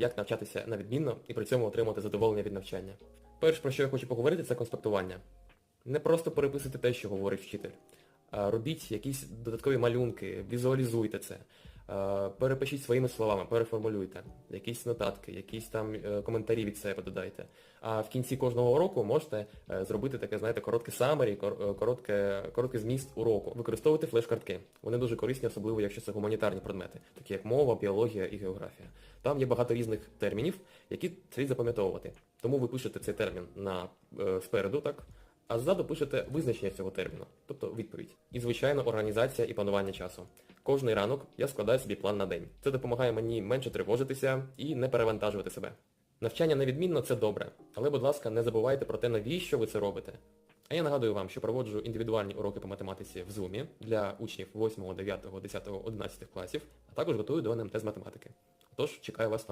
як навчатися на відмінно і при цьому отримати задоволення від навчання. Перш, про що я хочу поговорити, це конспектування. Не просто переписуйте те, що говорить вчитель. Робіть якісь додаткові малюнки, візуалізуйте це, перепишіть своїми словами, переформулюйте, якісь нотатки, якісь там е, коментарі від себе додайте. А в кінці кожного уроку можете е, зробити таке, знаєте, коротке самері, коротке, короткий зміст уроку. Використовуйте флеш-картки. Вони дуже корисні, особливо якщо це гуманітарні предмети, такі як мова, біологія і географія. Там є багато різних термінів, які слід запам'ятовувати. Тому ви пишете цей термін на, е, спереду, так? А ззаду пишете визначення цього терміну, тобто відповідь. І, звичайно, організація і планування часу. Кожний ранок я складаю собі план на день. Це допомагає мені менше тривожитися і не перевантажувати себе. Навчання невідмінно це добре, але, будь ласка, не забувайте про те, навіщо ви це робите. А я нагадую вам, що проводжу індивідуальні уроки по математиці в Zoom для учнів 8, 9, 10, 11 класів, а також готую до НМТ з математики. Тож чекаю вас на